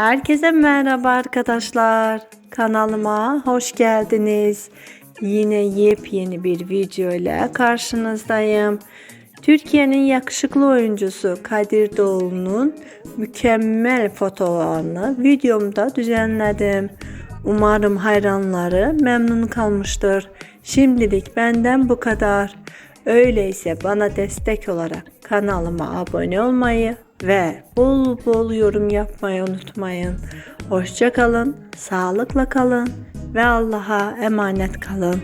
Herkese merhaba arkadaşlar. Kanalıma hoş geldiniz. Yine yepyeni bir video ile karşınızdayım. Türkiye'nin yakışıklı oyuncusu Kadir Doğulu'nun mükemmel fotoğrafını videomda düzenledim. Umarım hayranları memnun kalmıştır. Şimdilik benden bu kadar. Öyleyse bana destek olarak kanalıma abone olmayı ve bol bol yorum yapmayı unutmayın. Hoşça kalın, sağlıkla kalın ve Allah'a emanet kalın.